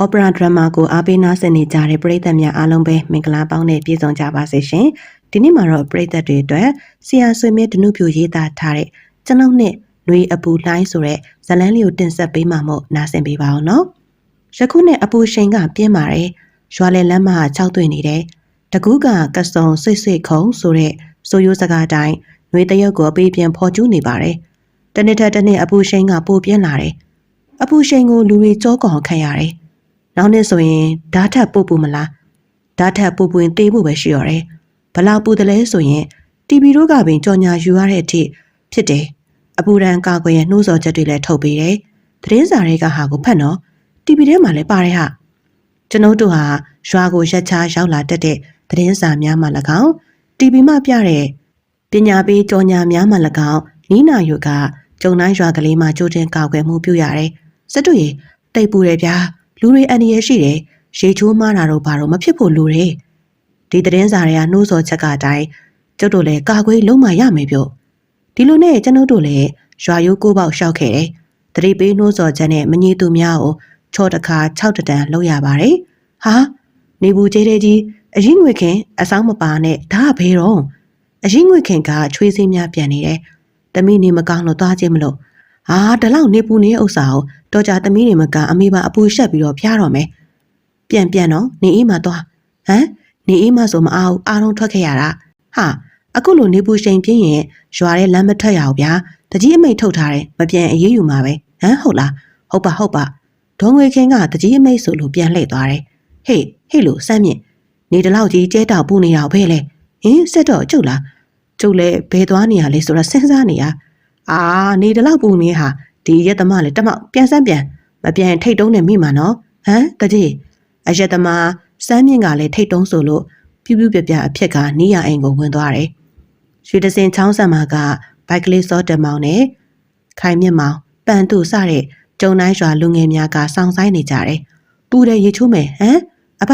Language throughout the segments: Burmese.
အော်ပရာဒရမာကိုအားပေးနားဆင်နေကြတဲ့ပရိသတ်များအားလုံးပဲမင်္ဂလာပေါင်းနဲ့ပြည့်စုံကြပါစေရှင်။ဒီနေ့မှာတော့ပရိသတ်တွေအတွက်ဆရာဆွေမဲဒနုပြူရေးသားထားတဲ့ကျွန်ုပ်နဲ့နှွေအပူလှိုင်းဆိုတဲ့ဇလန်းလေးကိုတင်ဆက်ပေးမှာမို့နားဆင်ပေးပါအောင်နော်။ယခုနဲ့အပူရှိန်ကပြင်းပါတယ်။ရွာလေလမ်းမှာ၆တွေ့နေတယ်။တကူးကကစုံဆွိတ်ဆွိတ်ခုံဆိုတဲ့ဆိုရိုးစကားတိုင်းနှွေတရုတ်ကိုအပေးပြန်ဖော်ကျူးနေပါတယ်။တနေ့ထက်တနေ့အပူရှိန်ကပိုပြင်းလာတယ်။အပူရှိန်ကိုလူတွေကြောကောင်ခံရတယ်။ နောက်နေ့ဆိုရင်ဓာတ်ထပ်ပို့ပူမလားဓာတ်ထပ်ပူပွင်တေးဖို့ပဲရှိရတယ်ဘလောက်ပူတယ်လဲဆိုရင်တီဗီတို့ကပင်ကြော်ညာယူရတဲ့အထိဖြစ်တယ်အပူဒဏ်ကာကွယ်ရနှိုးဆော်ချက်တွေလည်းထုတ်ပေးတယ်သတင်းစာတွေကဟာကိုဖတ်နော်တီဗီထဲမှာလည်းပါတယ်ဟာကျွန်ုပ်တို့ဟာရွာကိုရက်ချားရောက်လာတတ်တဲ့သတင်းစာများမှ၎င်းတီဗီမှပြတဲ့ပညာပေးကြော်ညာများမှ၎င်းနီးနာယုကကျုံတိုင်းရွာကလေးမှာကြိုတင်ကာကွယ်မှုပြုရတယ်စစ်တို့ရေတိတ်ပူတယ်ဗျာ လူတွေအန္တရာယ်ရှိတယ်ရေချိုးမားတာတော့ဘာလို့မဖြစ်ဖို့လိုတယ်ဒီသတင်းစာတွေကနှိုးဆော်ချက်ကအတိုင်းကျုပ်တို့လည်းကာကွယ်လုံးမရမယ်ပြောဒီလိုနဲ့ကျွန်ုပ်တို့လည်းရွာရိုးကိုပေါက်ရှောက်ခဲ့တယ်တတိပေးနှိုးဆော်ချက်နဲ့မညီသူများကိုချော့တခါ6တတန်လောက်ရပါတယ်ဟာနေဘူးကျေးတဲ့ကြီးအရင်ငွေခင်အဆောင်မပါနဲ့ဒါကဘယ်တော့အရင်ငွေခင်ကချွေးစင်းများပြန်နေတယ်တမိနေမကောင်းလို့သွားခြင်းမလို့ ဟာဒီလောက်နေပူနေတဲ့ဥစ္စာကိုတော်ကြသမီးတွေမကအမေပါအပူရှက်ပြီးတော့ဖျားတော့မယ်ပြန်ပြန်တော့နေအေးမှသွားဟမ်နေအေးမှဆိုမအားဘူးအားလုံးထွက်ခဲ့ရတာဟာအခုလိုနေပူရှိန်ပြင်းရင်ရွာတဲ့လမ်းမထွက်ရအောင်ဗျာတကြီးအမိတ်ထုတ်ထားတယ်မပြန်အေးယူမှာပဲဟမ်ဟုတ်လားဟုတ်ပါဟုတ်ပါဒေါငွေခင်းကတကြီးအမိတ်ဆိုလို့ပြန်လှည့်သွားတယ်ဟေးဟေးလို့စမ်းမြင့်နေတလောက်ကြီးကျဲတောက်ပူနေတော့ဘဲလေဟင်စက်တော့ကျုပ်လားကျုပ်လည်းဘဲသွားနေရလဲဆိုတော့စဉ်းစားနေရ အာနေတလောက်ပူနေဟာဒီရက်သမားလေတမောက်ပြန်စမ်းပြန်မပြန်ထိတ်တုံးနဲ့မိမှာနော်ဟမ်တကြီးအရက်သမားစမ်းမြင့်ကလည်းထိတ်တုံးဆိုလို့ပြူးပြူးပြပြအဖြစ်ကနီးရအိမ်ကိုဝင်သွားတယ်ရွှေတစင်ချောင်းဆံမာကဘိုက်ကလေးစောတက်မောင်နဲ့ခိုင်မြင့်မောင်ပန်တူစတဲ့ကျုံတိုင်းရွာလူငယ်များကစောင့်ဆိုင်နေကြတယ်ပူတဲ့ရေချိုးမယ်ဟမ်အဖ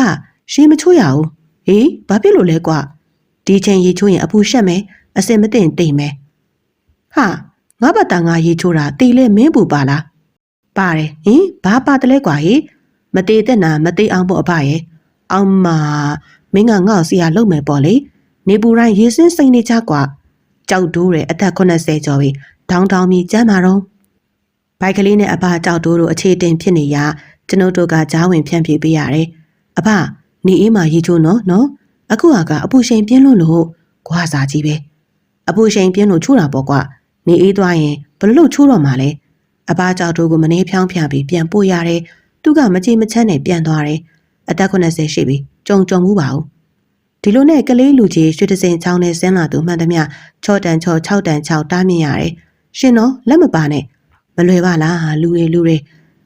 ရှင်းမချိုးရဘူးဟေးဘာဖြစ်လို့လဲကွာဒီချိန်ရေချိုးရင်အပူရှက်မယ်အစင်မသိတိမ်မယ်ဟာ ငါဘာတာငါရေချိုးတာတေလဲမင်းပူပါလားပါတယ်ဟင်ဘာပါတယ်လဲကွာဟေးမသေးတဲ့နာမသေးအောင်ပေါ့အဖရဲ့အောင်မမင်းကငါ့ကိုစီရလုံမယ်ပေါ့လေနေပူတိုင်းရေစင်းစိမ့်နေကြကွာကြောက်တိုးတဲ့အသက်80ကျော်ပြီဒေါင်းတောင်းပြီးကျမ်းမာတော့ဘိုက်ကလေးနဲ့အဖကြောက်တိုးတို့အခြေတင်ဖြစ်နေရကျွန်ုပ်တို့ကကြားဝင်ဖြန့်ပြပေးရတယ်အဖနေအေးမှာရေချိုးနော်နော်အခုဟာကအပူရှိန်ပြင်းလို့လို့ကွာစားကြီးပဲအပူရှိန်ပြင်းလို့ချိုးတာပေါ့ကွာ နေအေးသွားရင်ဘယ်လို့ချိုးတော့မှာလဲအဖကြောက်တိုးကိုမနေဖြောင်းဖြပြီးပြန်ပို့ရတယ်သူကမကြည်မချမ်းနဲ့ပြန်သွားတယ်အသက်80ရှိပြီကြုံကြုံမှုပါဘူးဒီလိုနဲ့ကလေးလူကြီးရွှေတစင်ချောင်းနဲ့ဆင်းလာသူမှန်သမျှ6တန်6 6တန်6တားမြင်ရတယ်ရှင်တော့လက်မပါနဲ့မလွယ်ပါလားလူတွေလူတွေ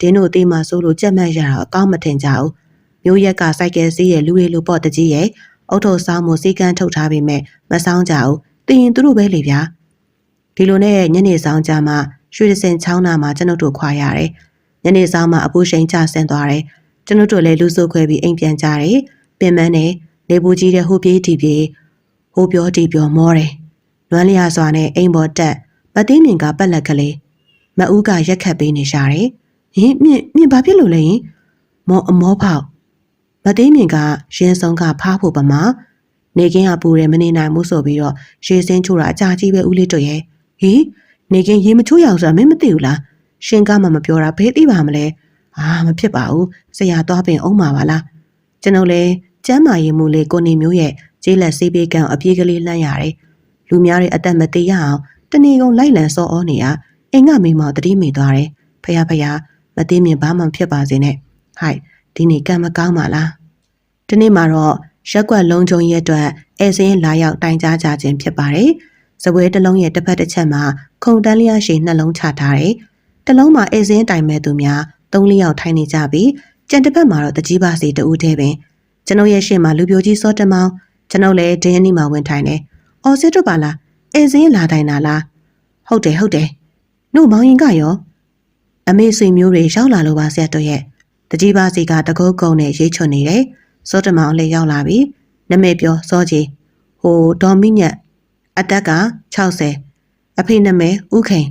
တင်းတို့တေးမှဆိုလို့ကြက်မှတ်ရတာအကောင်းမထင်ကြဘူးမျိုးရက်ကစိုက်ကယ်စီးရဲ့လူတွေလူပေါ့တကြီးရဲ့အုတ်ထုပ်ဆောင်မှုစီကန်းထုတ်ထားပေမဲ့မဆောင်ကြဘူးတင်ရင်သူတို့ပဲလေဗျာ ဒီလိုနဲ့ညနေဆောင်ကြမှာရွှေတစင်ချောင်းနာမှာကျွန်ုပ်တို့ခွာရတယ်ညနေဆောင်မှာအပူရှိန်ကျဆင်းသွားတယ်ကျွန်တို့တို့လည်းလူစုခွဲပြီးအိမ်ပြန်ကြတယ်ပင်မနဲ့နေပူကြီးတဲ့ဟိုပြေးတီပြေးဟိုပြောတီပြောမောတယ်နွမ်းလျာစွာနဲ့အိမ်ပေါ်တက်မသိမြင်ကပက်လက်ကလေးမအူးကရက်ခတ်ပေးနေရှာတယ်ဟင်မြင့်မြင့်ဘာဖြစ်လို့လဲဟင်မောအမောဖောက်မသိမြင်ကရင်ဆုံးကဖားဖို့ပမာနေကင်းကပူတယ်မနေနိုင်ဘူးဆိုပြီးတော့ရေစင်းချိုးတာအကြာကြီးပဲဦးလေးတို့ရဲ့ ဟင်နေကင်းရေမချိုးရအောင်ဆိုတာမင်းမသိဘူးလားရှင်ကမှမပြောတာဘယ်သိပါမလဲအာမဖြစ်ပါဘူးဆရာသွားပင်အောင်ပါပါလားကျွန်ုပ်လည်းကျမ်းမာရေးမှုလေးကိုနေမျိုးရဲ့ကျေးလက်စေးပေးကံအပြေးကလေးလှမ်းရတယ်လူများတွေအသက်မသေးရအောင်တဏီကုံလိုက်လံစောဩနေရအိမ်ကမိမောတတိမိသွားတယ်ဖះဖះမသိမြင်ဘာမှဖြစ်ပါစေနဲ့ဟိုက်ဒီနေ့ကံမကောင်းပါလားဒီနေ့မှာတော့ရက်ကွက်လုံးချုံရဲ့အတွက်အဲစင်းလာရောက်တိုင်ကြားကြခြင်းဖြစ်ပါတယ် စပွဲတစ်လုံးရဲ့တစ်ဖက်တစ်ချက်မှာခုံတန်းလျားရှိနှလုံးချထားတယ်တစ်လုံးမှာအဲစင်းတိုင်မဲ့သူများသုံးလျောက်ထိုင်နေကြပြီးကြံတစ်ဖက်မှာတော့တကြီးပါစီတူးသေးပင်ကျွန်ုပ်ရဲ့ရှေ့မှာလူပြိုကြီးစောတမောင်ကျွန်ုပ်လည်းဒင်းနီမှာဝင်ထိုင်တယ်။အော်စစ်တို့ပါလား။အင်းစင်းလာတိုင်တာလား။ဟုတ်တယ်ဟုတ်တယ်။နှုတ်မောင်ရင်ကရောအမေဆွေမျိုးတွေရောက်လာလို့ပါဆရာတို့ရဲ့တကြီးပါစီကတကုတ်ကုန်းနဲ့ရိတ်ချွန်နေတယ်။စောတမောင်လည်းရောက်လာပြီ။နမေပြောစောကြီးဟိုဒေါ်မင်းညက် အသက်က60အဖေနာမည်ဥခိန်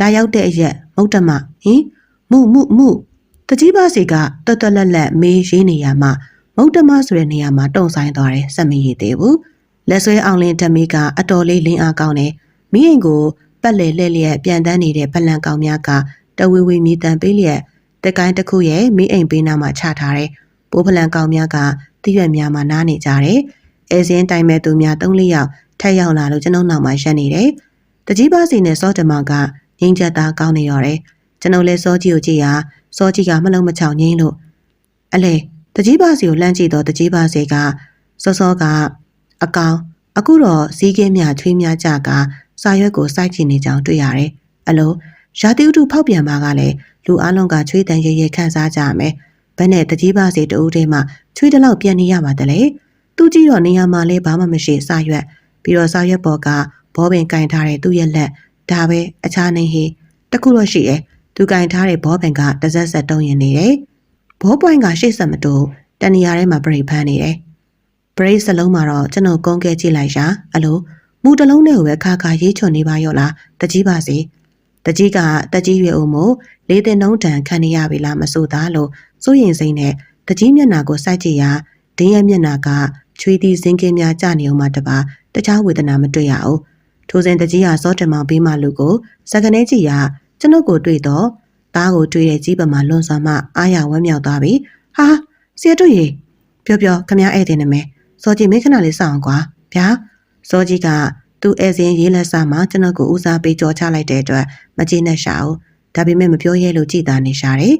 လာရောက်တဲ့အရက်မုတ်တမဟင်မှုမှုမှုတကြီးပါစီကတွတ်တွတ်လက်လက်မေးရေးနေရမှာမုတ်တမဆိုတဲ့နေရာမှာတုံဆိုင်သွားတယ်စက်မရည်သေးဘူးလက်ဆွဲအောင်လင်းဓမီကအတော်လေးလင်းအားကောင်းတယ်မိရင်ကိုပတ်လေလှဲ့လျက်ပြန်တန်းနေတဲ့ဗလန်ကောင်များကတဝေဝေမြေတန်ပေးလျက်တကိုင်းတစ်ခုရဲ့မိအိမ်ပေးနာမှာချထားတယ်ပိုးဖလန်ကောင်များကတိရွက်များမှာနားနေကြတယ်အဲစင်းတိုင်မဲ့သူများ၃၄ယောက် ထက်ရောက်လာလို့ကျွန်ုပ်နောက်မှာရှက်နေတယ်တကြီးပါစီနဲ့စောတမကငင်းချက်သားကောင်းနေရော်တယ်ကျွန်ုပ်လည်းစောကြီးကိုကြည့်ရစောကြီးကမလုံးမချောင်ငင်းလို့အလေတကြီးပါစီကိုလှမ်းကြည့်တော့တကြီးပါစီကစောစောကအကောင်အခုတော့စီးကင်းမြချွေးမြကြကစာရွက်ကိုစိုက်ကြည့်နေကြောင်းတွေ့ရတယ်အလိုရာသီဥတုဖောက်ပြန်ပါကလည်းလူအလုံးကချွေးတန်ရရခန်းစားကြရမယ်ဘယ်နဲ့တကြီးပါစီတူးထဲမှာချွေးတလောက်ပြန်နေရပါတလေသူကြည့်တော့နေရာမှာလည်းဘာမှမရှိစာရွက် ပြီးတော့စာရွက်ပေါ်ကဘောပင်ကင်ထားတဲ့သူ့ရဲ့လက်ဒါပဲအခြားနေဟေတခုတော့ရှိတယ်သူကင်ထားတဲ့ဘောပင်ကတစက်ဆက်တုံးရင်နေတယ်ဘောပွိုင်းကရှေ့ဆက်မတိုးတနေရာထဲမှာပြိဖမ်းနေတယ်ဘရိတ်စလုံးမှာတော့ကျွန်တော်ကုန်းကဲကြည့်လိုက်ရှာအလိုမူတလုံးနဲ့ကိုပဲခါခါရေးချွန်နေပါရော့လားတကြီးပါစေတကြီးကတကြီးရွယ်အောင်မို့လေးတင်နှုံးတန်ခံနေရပြီလားမဆိုသားလို့စိုးရင်စိမ့်နဲ့တကြီးမျက်နှာကိုစိုက်ကြည့်ရာဒင်းရဲ့မျက်နှာကချွေးသီးစင်းကင်းများကြနေအောင်မှတပါ တခြားဝေဒနာမတွေ့ရအောင်ထိုစဉ်တကြီးဟာစောတမောင်ပေးမှလူကိုစကနဲကြီးကကျွန်ုပ်ကိုတွေ့တော့သားကိုတွေ့တဲ့ကြီးပမာလွန်စွာမှအားရဝမ်းမြောက်သွားပြီဟာဆရာတို့ရေပြောပြောခမရဧည့်သည်နမဲစောကြီးမင်းခဏလေးစောင့်ကွာဗျာစောကြီးကသူ့ဧည့်စဉ်ရေးလက်စမှာကျွန်ုပ်ကိုဦးစားပေးကြောချလိုက်တဲ့အတွက်မကျေနပ်ရှာဘူးဒါပေမဲ့မပြောရဲလို့ကြည်သာနေရှာတယ်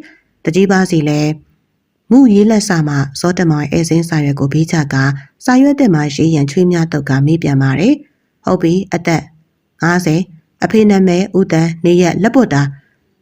တကြီးပါစီလည်း မူရေးလက်စမှာစောတမောင်ဧည့်စဉ်စာရွက်ကိုဘေးချကစာရွက်တဲ့မှာရေးရန်ချွေးများတော့ကမေးပြန်ပါတယ်ဟုတ်ပြီအသက်50အဖေနာမည်ဦးတန်းနေရက်လက်ပွတ်တာ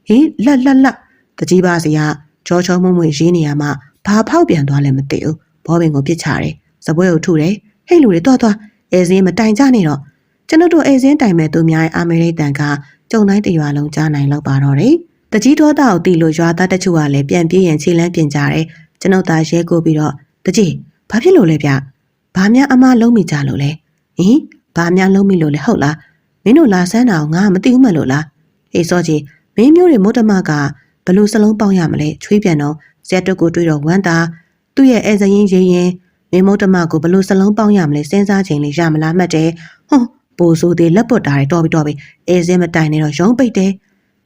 ဟင်လက်လက်လက်တကြီးပါစီကချောချောမွမွရေးနေရမှာဘာဖောက်ပြန်သွားလဲမသိဘူးဘောပင်ကိုပြစ်ချတယ်စပွဲကိုထုတယ်ဟဲ့လူတွေတော့တော့အဲစင်းမတိုင်ကြနေတော့ကျွန်တော်တို့အဲစင်းတိုင်မဲ့သူများရဲ့အာမေရိကန်ကကြုံတိုင်းတရွာလုံးကြားနိုင်လောက်ပါတော့တယ် တကြီးတော်တာကိုတီလို့ရွာသားတချို့ကလည်းပြန်ပြေးရင်ခြေလန်းပြင်ကြတယ်ကျွန်ုပ်သားရဲကိုပြီးတော့တကြီးဘာဖြစ်လို့လဲဗျဘာများအမလုံးမိကြလို့လဲဟင်ဘာများလုံးမိလို့လဲဟုတ်လားမင်းတို့လာဆန်းတာကိုငါမသိဘူးမလို့လားဟေးစောကြီးမင်းမျိုးတွေမုတ်တမကဘလို့စလုံးပေါင်းရမလဲချွေးပြန်တော့ဇက်တုတ်ကိုတွေ့တော့ဝမ်းသာသူ့ရဲ့အဲဇရင်ရေးရင်မင်းမုတ်တမကိုဘလို့စလုံးပေါင်းရမလဲစဉ်းစားချိန်လေးရမလားမှတ်တယ်ဟွန်းပိုဆိုသေးလက်ပွတ်တာတွေတော်ပြီတော်ပြီအဲစင်းမတိုင်နေတော့ရုံးပိတ်တယ်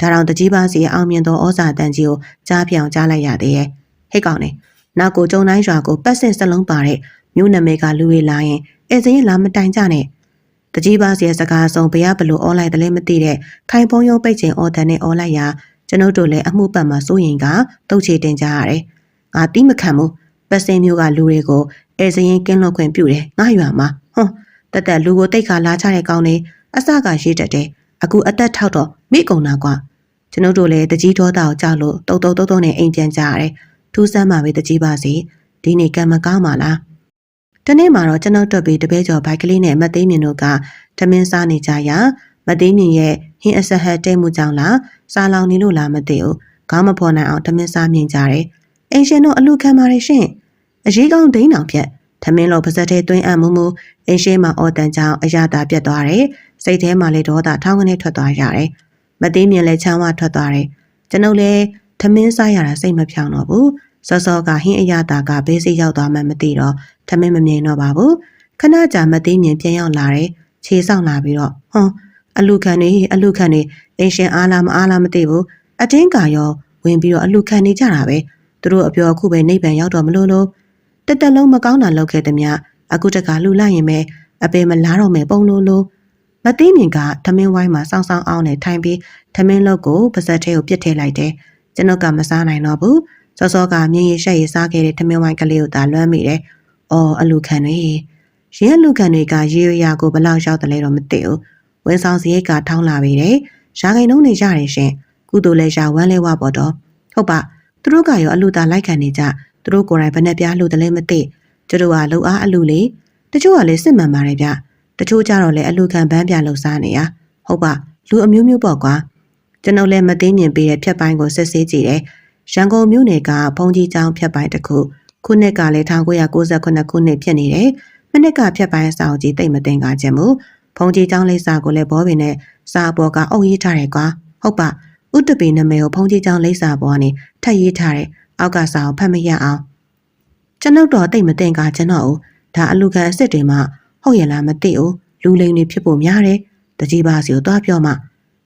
ဒါတောင်တကြီးပါစီအောင်မြင်သောဩဇာတန်ကြီးကိုကြားပြောင်ကြားလိုက်ရသေးရဲ့ဟဲ့ကောင်နေနောက်ကိုကျုံတိုင်းရွာကိုပတ်စင်စလုံးပါတဲ့မြို့နာမည်ကလူတွေလာရင်အဲစရင်လာမတိုင်ကြနဲ့တကြီးပါစီရဲ့စကားဆုံးဘရားဘလို့အော်လိုက်တယ်လဲမသိတဲ့ခိုင်ဖုံးယုံပိတ်ခြင်းအော်တန်နဲ့အော်လိုက်ရာကျွန်ုပ်တို့လည်းအမှုပတ်မှာစိုးရင်ကတုတ်ချေတင်ကြရတယ်ငါတီးမခံဘူးပတ်စင်မျိုးကလူတွေကိုအဲစရင်ကင်းလွတ်ခွင့်ပြုတယ်ငါရွာမှာဟွန်းတက်တက်လူကိုတိတ်ခါလာချတဲ့ကောင်းနေအစကရေးတတ်တယ်အခုအသက်ထောက်တော့မိကုံနာကွာ ကျွန်ုပ်တို့လည်းတကြီးတော်တာကိုကြောက်လို့တုတ်တုတ်တုတ်တုတ်နဲ့အိမ်ပြန်ကြရတယ်ထူးဆန်းပါပဲတကြီးပါစီဒီနေ့ကံမကောင်းပါလားတနေ့မှာတော့ကျွန်ုပ်တို့ပြီးတပည့်ကျော်ဘိုက်ကလေးနဲ့မသိမြင်တို့ကထမင်းစားနေကြရာမသိမြင်ရဲ့ဟင်းအဆက်ဟက်တဲမှုကြောင့်လားစားလောင်နေလို့လားမသိဘူးခေါင်းမဖော်နိုင်အောင်ထမင်းစားမြင်ကြတယ်အိမ်ရှင်တို့အလူခံပါရရှင်အရေးကောင်းဒိန်းအောင်ဖြက်ထမင်းလောပါဇက်ထဲသွင်းအပ်မှုမူအိမ်ရှိမှအော်တန်ကြောင်အရာတာပြတ်သွားတယ်။စိတ်ထဲမှာလည်းဒေါသထောင်းကနေထွက်သွားရတယ်။ မသိမြင်လဲချမ်းဝထွက်သွားတယ်။ကျွန်ုပ်လည်းထမင်းစားရတာစိတ်မဖြောင်းတော့ဘူး။စောစောကဟင်းအရာတာကဘေးစိရောက်သွားမှမသိတော့ထမင်းမမြင်တော့ပါဘူး။ခဏကြာမသိမြင်ပြန်ရောက်လာတယ်။ခြေဆောင်လာပြီးတော့ဟွန်းအလူခံနေအလူခံနေအိမ်ရှင်အားလားမအားလားမသိဘူး။အတင်းကာရောဝင်ပြီးတော့အလူခံနေကြတာပဲ။သူတို့အပြောအခုပဲနေပံရောက်တော့မလို့လို့တက်တက်လုံးမကောင်းတာလုပ်ခဲ့သည်များအခုတကလူလိုက်ရင်ပဲအပေမလားတော့မယ်ပုံလို့လို့ မသိမြင်ကထမင်းဝိုင်းမှာစောင်းစောင်းအောင်နဲ့ထိုင်ပြီးထမင်းလုပ်ကိုပါဇက်ထဲကိုပြစ်ထည့်လိုက်တယ်ကျွန်ုပ်ကမစားနိုင်တော့ဘူးစောစောကမြင်းရရှက်ရစားခဲ့တဲ့ထမင်းဝိုင်းကလေးကိုသာလွမ်းမိတယ်အော်အလူခံတွေရင်းအလူခံတွေကရေရရာကိုဘလောက်ရောက်တယ်လဲတော့မသိဘူးဝင်းဆောင်စရိတ်ကထောင်းလာပြီတဲ့ရာဂိန်လုံးနေကြတယ်ရှင်ကုသိုလ်လဲရှာဝမ်းလဲဝပေါ်တော့ဟုတ်ပါသူတို့ကရောအလူသားလိုက်ခံနေကြသူတို့ကိုယ်တိုင်ဘယ်နဲ့ပြားလို့တလဲမသိကျတို့ကလှုပ်အားအလူလေတချို့ကလည်းစစ်မှန်ပါတယ်ဗျ တချို့ကြတော့လည်းအလူခံပန်းပြလှုပ်စားနေရဟုတ်ပါလူအမျိုးမျိုးပေါ့ကွာကျွန်ုပ်လည်းမသိမြင်ပေးတဲ့ဖြတ်ပိုင်းကိုစစ်ဆေးကြည့်တယ်ရန်ကုန်မြို့နယ်ကဘုံကြီးကျောင်းဖြတ်ပိုင်းတစ်ခုခုနှစ်ကလည်း1998ခုနှစ်ဖြစ်နေတယ်မနစ်ကဖြတ်ပိုင်းစာအုပ်ကြီးတိတ်မတင်ကားခြင်းမူဘုံကြီးကျောင်းလေးစာကိုလည်းဘောပင်နဲ့စာပေါ်ကအုပ်ရေးထားတယ်ကွာဟုတ်ပါဥတ္တပေနာမည်ကိုဖုံးကြီးကျောင်းလိပ်စာပေါ်ကနေထပ်ရေးထားတဲ့အောက်ကစာကိုဖတ်မရအောင်ကျွန်ုပ်တော့တိတ်မသိင်ကကျွန်တော်ကိုဒါအလူခံအစ်စ်တွေမှ ဟုတ်ရလားမသိဘူးလူလိန်တွေဖြစ်ဖို့များတယ်တကြီးပါစီကိုသွားပြောမှ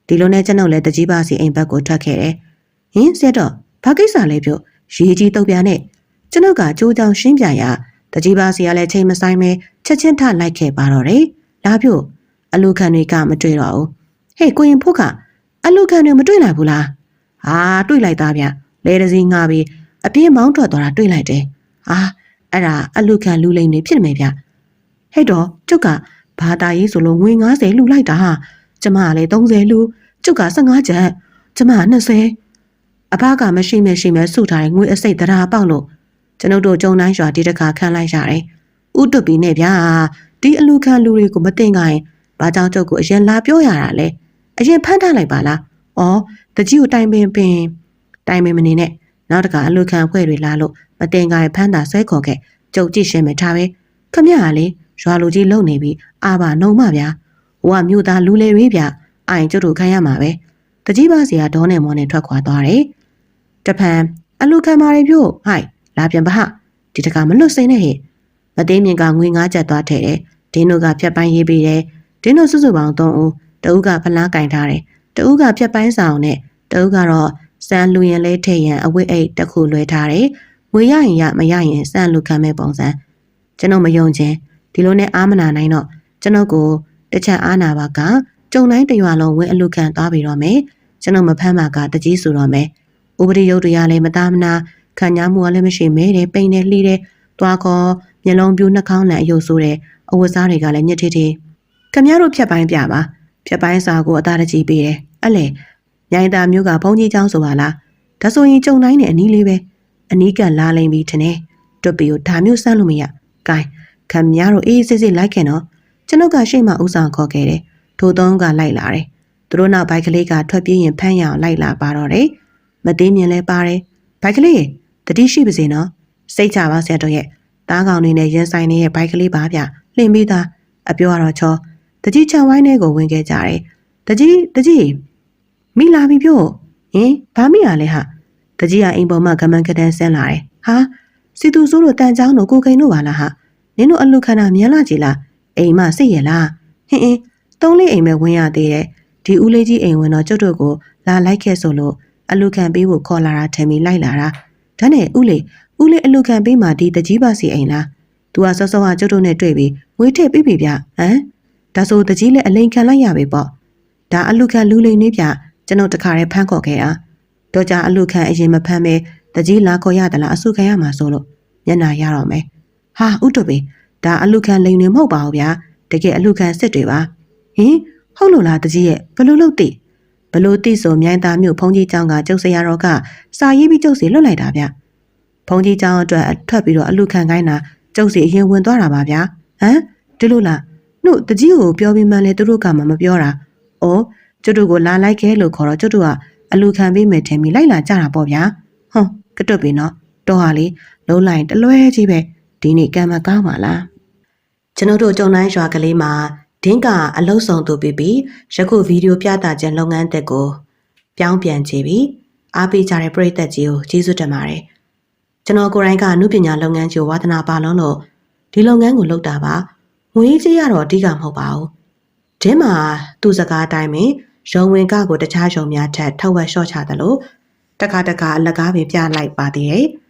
ဒီလိုနဲ့ကျွန်ုပ်လည်းတကြီးပါစီအိမ်ဘက်ကိုထွက်ခဲ့တယ်ဟင်းဆက်တော့ဘာကိစ္စလဲပြောရေးကြီးတုတ်ပြန်နဲ့ကျွန်ုပ်ကကြိုးကြောင်ရှင်းပြရာတကြီးပါစီကလည်းချိန်မဆိုင်ပဲချက်ချင်းထလိုက်ခဲ့ပါတော့တယ်လာပြို့အလူခံတွေကမတွေ့တော့ဘူးဟေးကိုရင်ဖုတ်ကအလူခံတွေမတွေ့လိုက်ဘူးလားဟာတွေ့လိုက်သားဗျလဲတစည်းငါပြီးအပြင်းမောင်းထွက်သွားတာတွေ့လိုက်တယ်ဟာအဲ့ဒါအလူခံလူလိန်တွေဖြစ်နေဗျ ဟဲ့တော့ကျုပ်ကဘာသာရေးဆိုလို့ငွေ90လူလိုက်တာဟာကျမကလည်း30လူကျုပ်က15ကျပ်ကျမက20အဖကမရှိမရှိမဲစုထားတဲ့ငွေအစိတ်တရားပေါက်လို့ကျွန်ုပ်တို့ကြုံတိုင်းရွာဒီတစ်ခါခံလိုက်ရတယ်ဥတုပီနဲ့ဗျာဒီအလူခံလူတွေကိုမတင်ခိုင်းဘာကြောင့်ကျုပ်ကိုအရင်လာပြောရတာလဲအရင်ဖမ်းထားလိုက်ပါလားဩတကြီးကိုတိုင်ပင်ပင်တိုင်ပင်မနေနဲ့နောက်တခါအလူခံဖွဲ့တွေလာလို့မတင်ခိုင်းဖမ်းတာဆွဲခေါ်ခဲ့ကျုပ်ကြည့်ရှင်းမယ်ထားပဲခမရလေ ရွာလူကြီးလုံနေပြီအာပါနှုံမဗျာဟိုကမြို့သားလူလေရေးဗျအိုင်ကျုပ်တို့ခံရမှာပဲတကြီးပါစီကဒေါနဲ့မောနဲ့ထွက်ခွာသွားတယ်တဖန်အလူခံမာရီပြို့ဟိုက်လာပြန်ပါဟဒီတခါမလွတ်စိမ့်နဲ့ဟဲ့မသိမြင်ကငွေငါးချက်သွားထည့်တယ်ဒင်းတို့ကဖြတ်ပိုင်းရေးပြီးတယ်ဒင်းတို့စုစုပေါင်း3ဦးတဦးကဖလားကင်ထားတယ်တဦးကဖြတ်ပိုင်းဆောင်နဲ့တဦးကတော့စံလူရင်လေးထည့်ရန်အဝိအိတ်တစ်ခုလွှဲထားတယ်ငွေရရင်ရမရရင်စံလူခံမဲ့ပုံစံကျွန်တော်မယုံခြင်း ဒီလိုနဲ့အာမနာနိုင်တော့ကျွန်တော်ကိုတစ်ချက်အားနာပါကကြုံတိုင်းတရွာလုံးဝင်အလူခံသွားပြီးတော့မယ်ကျွန်တော်မဖမ်းပါကတကြီးဆိုတော့မယ်ဥပဒေရုပ်တရားလည်းမသားမနာခံညာမှုကလည်းမရှိမဲတယ်ပိန်တယ်လှီးတယ်သွားခေါ်မျက်လုံးပြူးနှာခေါင်းလန်အယုတ်ဆိုတဲ့အဝတ်စားတွေကလည်းညစ်ထေးထေးခမရတို့ဖြတ်ပိုင်းပြပါဖြတ်ပိုင်းစာကိုအသားတကြီးပေးတယ်အဲ့လေညိုင်တာမျိုးကဘုံကြီးချောင်းဆိုပါလားဒါဆိုရင်ကြုံတိုင်းနဲ့အနီးလေးပဲအနီးကလာလိမ့်ပြီထင်တယ်တွတ်ပီကိုဒါမျိုးစမ်းလို့မရဂိုင်း ခမရတို့အေးစစ်စစ်လိုက်ခင်တော့ကျွန်ုပ်ကရှေ့မှာဥဆောင်ခေါ်ခဲ့တယ်ထိုသုံးကလိုက်လာတယ်သူတို့နောက်ဘိုက်ကလေးကထွက်ပြေးရင်ဖမ်းရအောင်လိုက်လာပါတော့တယ်မသိမြင်လဲပါတယ်ဘိုက်ကလေးတတိရှိပါစေနော်စိတ်ချပါဆရာတော်ရဲ့တားကောင်တွေနဲ့ရင်ဆိုင်နေတဲ့ဘိုက်ကလေးပါဗျလှင်ပြီးသားအပြောကတော့ချောတကြီးချံဝိုင်းထဲကိုဝင်ခဲ့ကြတယ်တကြီးတကြီးမိလာပြီပြောဟင်ဘာမိရလဲဟာတကြီးကအိမ်ပေါ်မှာကမန်ကတန်းဆင်းလာတယ်ဟာစီသူစိုးတို့တန်ချောင်းတို့ကိုကိန်တို့ပါလားဟာ နင်တို့အလူခန္ဓာမြန်လာကြည်လားအိမ်မစိတ်ရလားဟင်းအင်းသုံးလေးအိမ်ပဲဝင်ရသေးတယ်ဒီဦးလေးကြီးအိမ်ဝင်တော့ကျုပ်တို့ကိုလာလိုက်ခဲ့ဆိုလို့အလူခံပေးဖို့ခေါ်လာတာထင်ပြီးလိုက်လာတာဒါနဲ့ဦးလေးဦးလေးအလူခံပေးမှဒီတကြီးပါစီအိမ်လားသူကစောစောကကျုပ်တို့နဲ့တွေ့ပြီးငွေထည့်ပေးပြီဗျဟမ်ဒါဆိုတကြီးလည်းအလိန်ခံလိုက်ရပြီပေါ့ဒါအလူခံလူလိန်နေဗျကျွန်တော်တခါတည်းဖမ်းခေါ်ခဲ့တာတော့ကြအလူခံအရင်မဖမ်းပဲတကြီးလာခေါ်ရသလားအဆုခံရမှာဆိုလို့ညနာရတော့မယ် ဟာဥတုပေဒါအလူခံလိန်နေမဟုတ်ပါဘူးဗျာတကယ်အလူခံစစ်တွေပါဟင်ဟုတ်လို့လားတကြီးရဲ့ဘလို့လို့သိဘလို့သိဆိုမြိုင်းသားမျိုးဖုန်ကြီးเจ้าကကျုပ်စရာတော်ကစာရေးပြီးကျုပ်စီလွတ်လိုက်တာဗျဖုန်ကြီးเจ้าအတွက်ထွက်ပြီးတော့အလူခံခိုင်းတာကျုပ်စီအရင်ဝင်သွားတာပါဗျာဟမ်ဒီလိုလားနှုတ်တကြီးကိုပြောပြီးမှလည်းသူတို့ကမှမပြောတာ။အော်ကျွတ်တို့ကိုလာလိုက်ခဲလို့ခေါ်တော့ကျွတ်တို့ကအလူခံပေးမယ်ထင်ပြီးလိုက်လာကြတာပေါ့ဗျာ။ဟွန်းကတွတ်ပြီနော်။တော့ဟာလေလုံးလိုက်တလွဲကြီးပဲ ဒီနေ့ကံမကောင်းပါလား။ကျွန်တော်တို့ကြုံတိုင်းရွာကလေးမှာဒင်းကအလုဆောင်သူပြီးပြီးယခုဗီဒီယိုပြသခြင်းလုပ်ငန်းတက်ကိုပြောင်းပြန်ကြည့်ပြီးအားပေးကြတဲ့ပရိသတ်ကြီးကိုကျေးဇူးတင်ပါတယ်။ကျွန်တော်ကိုယ်တိုင်ကအမှုပညာလုပ်ငန်းကြီးကိုဝါသနာပါလုံးလို့ဒီလုပ်ငန်းကိုလုပ်တာပါ။ငွေကြီးရတော့အဓိကမဟုတ်ပါဘူး။ဒင်းမှာသူ့စကားအတိုင်းပဲရုံဝင်ကကိုတခြားရုံများထက်ထောက်ဝက်လျှော့ချတယ်လို့တခါတခါအလကားပင်ပြလိုက်ပါသေးတယ်။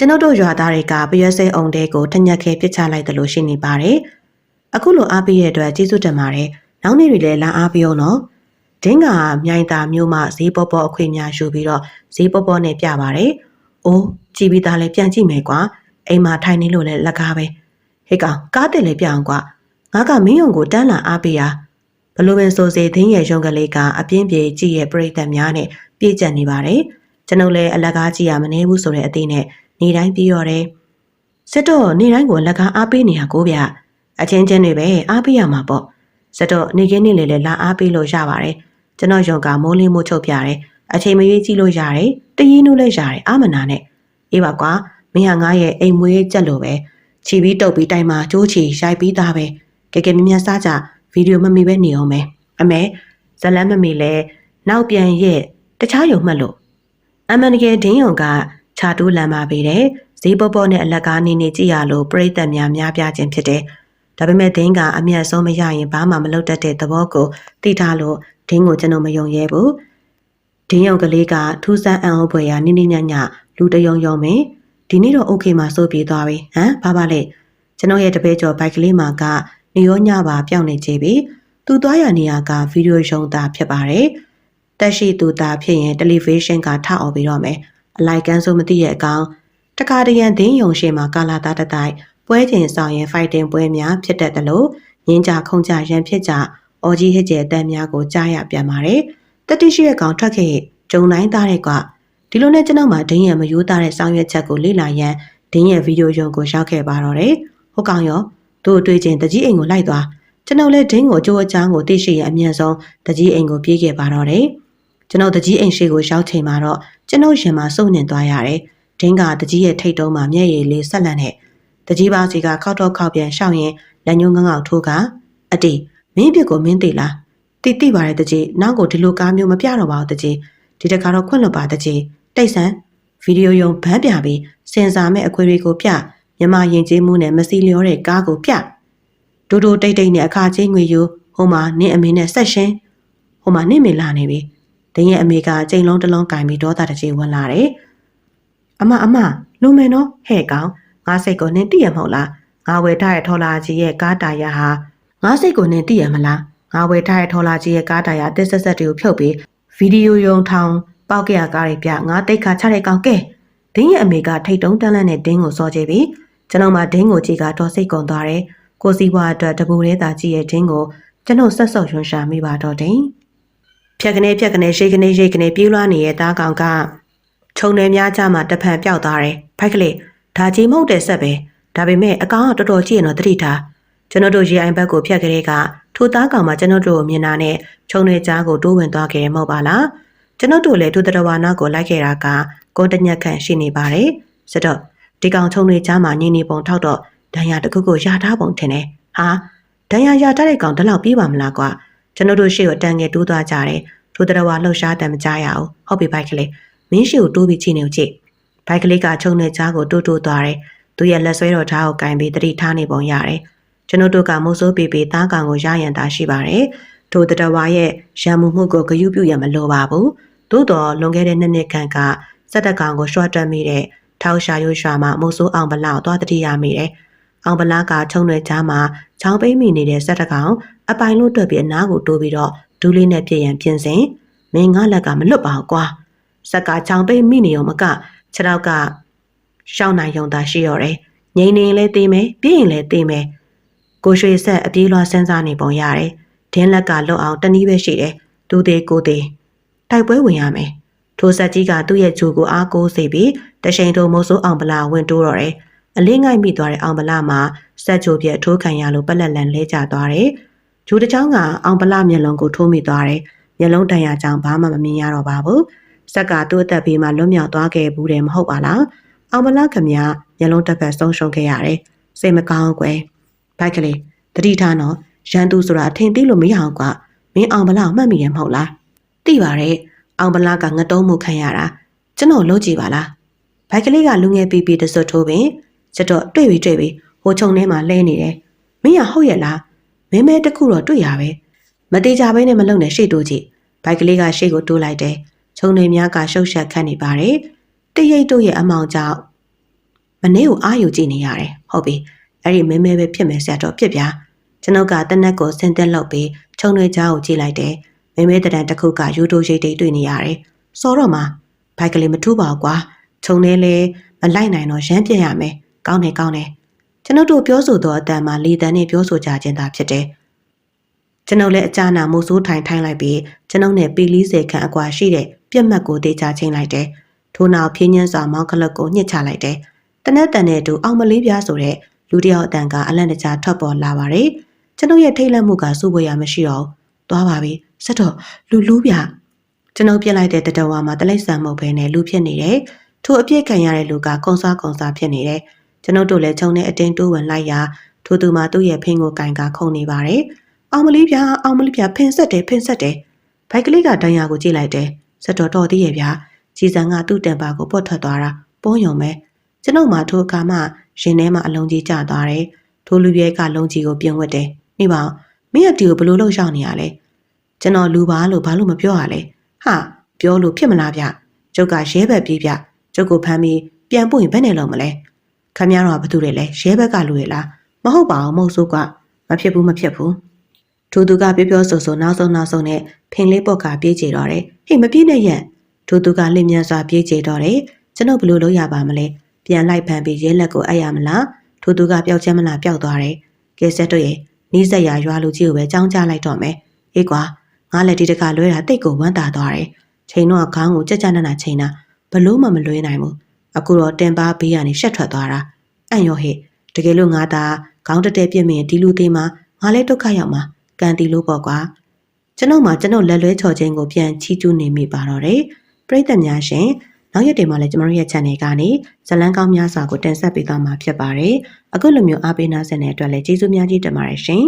ကျွန်ုပ်တို့ရွာသားတွေကပရွက်စိတ်အုံတဲကိုတညက်ခဲပစ်ချလိုက်တယ်လို့ရှိနေပါတယ်။အခုလိုအားပေးရတဲ့အတွက်ကျေးဇူးတင်ပါတယ်။နောက်နေ့တွေလည်းလာအားပေးအောင်နော်။ဒင်းကမြိုင်တာမျိုးမှဈေးပေါ်ပေါ်အခွင့်များယူပြီးတော့ဈေးပေါ်ပေါ်နဲ့ပြပါတယ်။အိုးကြည်ပြီးသားလည်းပြန်ကြည့်မယ်ကွာ။အိမ်မှာထိုင်နေလို့လည်းလက်ကားပဲ။ဟေ့ကောင်ကားတယ်လည်းပြအောင်ကွာ။ငါကမင်းယုံကိုတန်းလာအားပေးရ။ဘလို့ပင်ဆိုစေသင်းရဲ့ရုံကလေးကအပြင်းပြေကြည့်ရဲ့ပြိတ္တများနဲ့ပြည့်ကျက်နေပါတယ်။ကျွန်ုပ်လည်းအလကားကြည့်ရမနေဘူးဆိုတဲ့အသေးနဲ့ နေတိုင်းပြီးတော့တယ်။ဆက်တော့နေတိုင်းကိုလက်ကအားပေးနေတာကိုဗျ။အချင်းချင်းတွေပဲအားပေးရမှာပေါ့။ဆက်တော့နေခင်းနေလေလေလာအားပေးလို့ရပါတယ်။ကျွန်တော်ရုံကမိုးလင်းမှုချုပ်ပြတယ်။အချိန်မရွေးကြည့်လို့ရတယ်။တရင်နူးလည်းရတယ်အာမနာနဲ့။အေးပါကွာမင်းဟာငါရဲ့အိမ်မွေးကြက်လိုပဲ။ခြီပြီးတုပ်ပြီးတိုင်မှာကြိုးချီရိုက်ပြီးသားပဲ။ကဲကဲမြင်မြတ်စားကြဗီဒီယိုမမီပဲနေအောင်မယ်။အမေဇလန်းမမီလည်းနောက်ပြန်ရဲ့တခြားယုံမှတ်လို့အမှန်တကယ်ဒင်းယုံက ခြာတိုးလန်ပါပေတယ်ဈေးပေါပေါနဲ့အလက်ကားနေနေကြည့်ရလို့ပြိတ္တများများပြခြင်းဖြစ်တယ်ဒါပေမဲ့ဒင်းကအမျက်ဆုံးမရရင်ဘာမှမလုပ်တတ်တဲ့သဘောကိုသိထားလို့ဒင်းကိုကျွန်တော်မယုံရဲဘူးဒင်းယုံကလေးကထူးဆန်းအံ့ဩဖွယ်ရာနိနိညညလူတယုံယုံမင်းဒီနေ့တော့ okay မှာစိုးပြေးသွားပြီဟမ်ဘာပါလဲကျွန်တော်ရဲ့တပည့်ကျော်ဘိုက်ကလေးမှာကနေရောညပါပြောင်းနေကြပြီသူသွားရနေရကဗီဒီယိုရုံတာဖြစ်ပါတယ်တက်ရှိသူသားဖြစ်ရင်တယ်လီဗေးရှင်းကထအော်ပြီးတော့မယ် အလိုက်ကန်းဆိုမသိရဲ့အကောင်တခါတရံဒင်းယုံရှိမှာကာလာသားတတိုက်ပွဲချိန်ဆောင်ရင် fighting ပွဲများဖြစ်တတ်တယ်လို့ငင်းကြခုံကြရန်ဖြစ်ကြအော်ကြီးဟစ်ကျဲအတန်းများကိုကြားရပြန်ပါတယ်တတိရှိရဲ့ကောင်ထွက်ခဲ့ဂျုံတိုင်းသားတဲ့ကဒီလိုနဲ့ကျွန်တော်မှဒင်းရံမယိုးသားတဲ့ဆောင်ရွက်ချက်ကိုလေ့လာရန်ဒင်းရဲ့ဗီဒီယိုရုံကိုရောက်ခဲ့ပါတော့တယ်ဟုတ်ကောင်ရောသူ့အတွေ့ချင်းတကြီးအိမ်ကိုလိုက်သွားကျွန်တော်လည်းဒင်းကိုကြိုးအချမ်းကိုသိရှိရအမြန်ဆုံးတကြီးအိမ်ကိုပြေးခဲ့ပါတော့တယ် ကျွန်တော်တကြီးအိမ်ရှိကိုရောက်ချိန်မှာတော့ကျွန်တော်ရင်မှာစုံနှင်သွားရတယ်ဒင်းကတကြီးရဲ့ထိတ်တုံးမှာမျက်ရည်လေးဆက်လန့်နဲ့တကြီးပါစီကခောက်တော့ခောက်ပြန်ရှောက်ရင်လက်ညှိုးငငေါက်ထိုးကအတီမင်းပြစ်ကိုမင်းသိလားတိတိပါတယ်တကြီးနောက်ကိုဒီလိုကားမျိုးမပြတော့ပါဘူးတကြီးဒီတခါတော့ခွင့်လွတ်ပါတကြီးတိတ်ဆန်းဗီဒီယိုရုံဗန်းပြပြီးစင်စာမဲ့အခွေတွေကိုပြမြမရင်ကျေးမှုနဲ့မစီလျောတဲ့ကားကိုပြဒိုဒိုတိတ်တိတ်နဲ့အခါချင်းငွေယူဟိုမှာနင့်အမေနဲ့ဆက်ရှင်ဟိုမှာနင့်မေလာနေပြီ ဒင်းရဲ့အမေကကြိမ်လုံးတစ်လုံးကင်ပြီးဒေါသတကြီးဝင်လာတယ်အမအမလူမယ်နော်ဟဲ့ကောင်ငါစိတ်ကိုနင်းသိရမဟုတ်လားငါဝယ်ထားတဲ့ထော်လာကြီးရဲ့ကားတာယာဟာငါစိတ်ကိုနင်းသိရမလားငါဝယ်ထားတဲ့ထော်လာကြီးရဲ့ကားတာယာတစ်ဆက်ဆက်တွေကိုဖြုတ်ပြီးဗီဒီယိုယုံထောင်ပေါက်ကရကားတွေပြငါတိတ်ခါချတဲ့ကောင်ကဲဒင်းရဲ့အမေကထိတ်တုံးတန်းလန့်နဲ့ဒင်းကိုစောကြည့်ပြီးကျွန်တော်မှဒင်းကိုကြည့်ကတော့စိတ်ကုန်သွားတယ်ကိုစီဘွားအတွက်တပူရဲသာကြည့်ရဲ့ဒင်းကိုကျွန်တော်ဆက်ဆော့ရွှန်ရှာမိပါတော့တယ် ဖြက်ကနေဖြက်ကနေရှိတ်ကနေရှိတ်ကနေပြေးလွှားနေတဲ့သားကောင်ကခြုံနယ်များကြမှာတဖန်ပြောက်သွားတယ်ဖိုက်ကလေးဒါကြီးမဟုတ်တဲ့ဆက်ပဲဒါပေမဲ့အကောင်ကတော်တော်ကြည့်ရင်တော့တတိထားကျွန်တော်တို့ရေအိုင်ဘက်ကိုဖြတ်ကလေးကထိုသားကောင်မှကျွန်တော်တို့ကိုမြင်တာနဲ့ခြုံနယ်ကြားကိုတိုးဝင်သွားခဲ့ရမဟုတ်ပါလားကျွန်တော်တို့လည်းထိုတရဝါနာကိုလိုက်ခဲ့တာကကိုတညက်ခန့်ရှိနေပါတယ်စတော့ဒီကောင်ခြုံနယ်ကြားမှာညင်းနေပုံထောက်တော့ဒဏ်ရာတစ်ခုခုရထားပုံထင်တယ်ဟာဒဏ်ရာရထားတဲ့ကောင်တလောက်ပြေးပါမလားကွာ ကျွန်တော်တို့ရှေ့ကိုတန်ငယ်တိုးသွားကြတယ်ထိုတရဝါလှုပ်ရှားတယ်မကြရအောင်ဟုတ်ပြီဘိုက်ကလေးမင်းရှေ့ကိုတိုးပြီးချင်းနေကြည့်ဘိုက်ကလေးကခြုံနယ်ကြားကိုတိုးတိုးသွားတယ်သူရဲ့လက်ဆွဲတော်ထားကိုကင်ပြီးတတိထားနေပုံရတယ်ကျွန်တော်တို့ကမိုးစိုးပေပေသားကောင်ကိုရရန်တာရှိပါတယ်ထိုတတဝါရဲ့ရံမှုမှုကိုဂယုပြုရမလိုပါဘူးသို့တော်လွန်ခဲ့တဲ့နှစ်နှစ်ခန့်ကစက်တကောင်ကိုရှော့တက်မိတဲ့ထောက်ရှာရွရွာမှာမိုးစိုးအောင်ဗလောက်သွားတတိရမိတယ်အောင်ဗလာကချုံရွယ်ချားမှာ ချောင်းပိမ့်မိနေတဲ့စက်တကောင်အပိုင်လို့တွက်ပြီးအနားကိုတိုးပြီးတော့ဒူးလေးနဲ့ပြည့်ရန်ပြင်စဉ်မင်းငါလက်ကမလွတ်ပါဘူးကွာစက်ကချောင်းပိမ့်မိနေရောမကခြေတော့ကရှောင်းနိုင်ုံသာရှိရော်တယ်ငိမ့်နေလဲသေးမယ်ပြည့်ရင်လဲသေးမယ်ကိုရွှေဆက်အပြေးလွှားစန်းစားနေပုံရတယ်ဒင်းလက်ကလွတ်အောင်တနည်းပဲရှိတယ်သူသေးကိုသေးတိုက်ပွဲဝင်ရမယ်ထိုဆက်ကြီးကသူ့ရဲ့ဂျိုကိုအားကိုးစေပြီးတရှိန်တို့မိုးစိုးအောင်ပလာဝင်တိုးတော့တယ်အလေးငိုက်မိသွားတဲ့အောင်ပလာမှာ စက်ချိုပြက်ထိုးခံရလို့ပက်လက်လန်လဲကျသွားတယ်ဂျိုးတစ်ချောင်းကအောင်ပလာမျက်လုံးကိုထိုးမိသွားတယ်မျက်လုံးတန်ရာကြောင့်ဘာမှမမြင်ရတော့ပါဘူးစက်ကသူ့အသက်ဘေးမှာလွတ်မြောက်သွားခဲ့ဘူးတယ်မဟုတ်ပါလားအောင်ပလာခမမျက်လုံးတစ်ဖက်ဆုံးရှုံးခဲ့ရတယ်စိတ်မကောင်းကွယ်ဘိုက်ကလေးတတိထားနော်ရန်သူဆိုတာအထင်သေးလို့မရအောင်ကွာမင်းအောင်ပလာမှတ်မိတယ်မဟုတ်လားသိပါရဲ့အောင်ပလာကငတုံးမှုခံရတာကျွန်တော်လုံးကြည့်ပါလားဘိုက်ကလေးကလူငယ်ပီပီတစွတ်ထိုးပင်ကျတော့တွေ့ပြီတွေ့ပြီ ဟိုခြုံထဲမှာလဲနေတယ်မင်းရဟုတ်ရဲ့လားမင်းမဲတခုတော့တွေ့ရပဲမသေးကြဘဲနဲ့မလုံနဲ့ရှေ့တိုးကြည့်ဘိုက်ကလေးကရှေ့ကိုတိုးလိုက်တယ်ခြုံတွေများကရှုပ်ရှက်ခတ်နေပါတယ်တရိတ်တို့ရဲ့အမောင်ကြောင့်မနေ့ကိုအာယူကြည့်နေရတယ်ဟုတ်ပြီအဲ့ဒီမဲမဲပဲဖြစ်မယ်ဆရာတော်ဖြစ်ပြကျွန်ုပ်ကတနက်ကိုဆင်းသက်လောက်ပြီးခြုံတွေကြားကိုကြည့်လိုက်တယ်မဲမဲတရံတစ်ခုကယူတိုရိတ်တိတ်တွေ့နေရတယ်စောတော့မှဘိုက်ကလေးမထူးပါဘူးကွာခြုံထဲလဲမလိုက်နိုင်တော့ရမ်းပြက်ရမယ်ကောင်းတယ်ကောင်းတယ် ကျွန်ုပ်တို့ပြောဆိုသောအတန်မှာလေတန်နဲ့ပြောဆိုကြခြင်းသာဖြစ်တယ်ကျွန်ုပ်လည်းအကြနာမိုးဆိုးထိုင်ထိုင်လိုက်ပြီးကျွန်ုပ်နဲ့ပီ40ခန့်အကွာရှိတဲ့ပြက်မှတ်ကိုတေချာချင်းလိုက်တယ်ထို့နောက်ဖြင်းညန်းစွာမောင်းကလပ်ကိုညှစ်ချလိုက်တယ်တနက်တန်နဲ့တူအောင်မလေးပြားဆိုတဲ့လူတယောက်အတန်ကအလန့်တကြားထွက်ပေါ်လာပါတယ်ကျွန်ုပ်ရဲ့ထိတ်လန့်မှုကစိုးပွေရမရှိတော့သွားပါပြီဆက်တော့လူလူးပြကျွန်ုပ်ပြစ်လိုက်တဲ့တတဝါမှာတလိပ်ဆန်မဟုတ်ဘဲနဲ့လူဖြစ်နေတယ်ထိုအပြစ်ခံရတဲ့လူကကုံစားကုံစားဖြစ်နေတယ် ကျွန်ုပ်တို့လည်းခြုံတဲ့အတင်းတိုးဝင်လိုက်ရာထိုသူမှသူ့ရဲ့ဖင်းကိုကင်ကခုန်နေပါတယ်။အောင်မလေးပြအောင်မလေးပြဖင်ဆက်တယ်ဖင်ဆက်တယ်။ဘိုက်ကလေးကတန်ရာကိုကြည့်လိုက်တယ်စက်တော်တော်သေးရဲ့ဗျာကြည်စံကသူ့တန်ပါကိုပုတ်ထွက်သွားတာပုံယုံပဲကျွန်ုပ်မှထိုအခါမှရင်ထဲမှာအလုံးကြီးကျသွားတယ်ထိုလူပြဲကလုံးကြီးကိုပြင်ဝတ်တယ်နေပါဦးမင်းကတီကိုဘလို့လှုပ်ရှောက်နေရလဲကျွန်တော်လူပါလို့ဘာလို့မပြောရလဲဟာပြောလို့ဖြစ်မလားဗျကျုပ်ကရဲဘက်ပြေးဗျကျုပ်ကိုဖမ်းပြီးပြန်ပို့ရင်ဘယ်နဲ့လုံးမလဲ ခမရတော့ဘာတူတယ်လဲရဲဘက်ကလူရလားမဟုတ်ပါဘူးမဟုတ်ဆိုးကမဖြစ်ဘူးမဖြစ်ဘူးထိုသူကပြောပြောဆိုဆိုနောက်ဆုံးနောက်ဆုံးနဲ့ဖင်လေးပုတ်ကပြေးကြတော့တယ်ဟေ့မပြေးနဲ့ရက်ထိုသူကလင်းမြန်စွာပြေးကြတော့တယ်ကျွန်ုပ်ဘယ်လို့လုပ်ရပါမလဲပြန်လိုက်ဖန်ပြီးရဲလက်ကိုအပ်ရမလားထိုသူကပျောက်ချမ်းမလားပျောက်သွားတယ်ကဲဆက်တို့ရဲ့နီးစက်ရရွာလူကြီးကိုပဲကြောင်းကြလိုက်တော့မယ်အေးကွာငါလည်းဒီတခါလွဲတာတိတ်ကိုဝမ်းသာသွားတယ်ချိန်တော့ခေါင်းကိုကြက်ကြက်နက်နက်ချိန်တာဘလို့မှမလွဲနိုင်ဘူး အခုတော့တင်ပါဘေးကနေရှက်ထွက်သွားတာအံ့ရောဟဲ့တကယ်လို့ငါသာခေါင်းတက်တက်ပြစ်မင်ဒီလူသေးမှာငါလည်းဒုက္ခရောက်မှာကန်တီလို့ပေါ့ကွာကျွန်ုပ်မှကျွန်ုပ်လက်လွဲချော်ခြင်းကိုပြန်ချီးကျူးနေမိပါတော့တယ်ပရိသတ်များရှင်နောက်ရက်တွေမှာလည်းကျွန်တော်တို့ရဲ့ channel ကနေဇလန်းကောင်းများစွာကိုတင်ဆက်ပေးသွားမှာဖြစ်ပါတယ်အခုလိုမျိုးအားပေးနာဆင်တဲ့အတွက်လည်းကျေးဇူးများကြီးတင်ပါတယ်ရှင်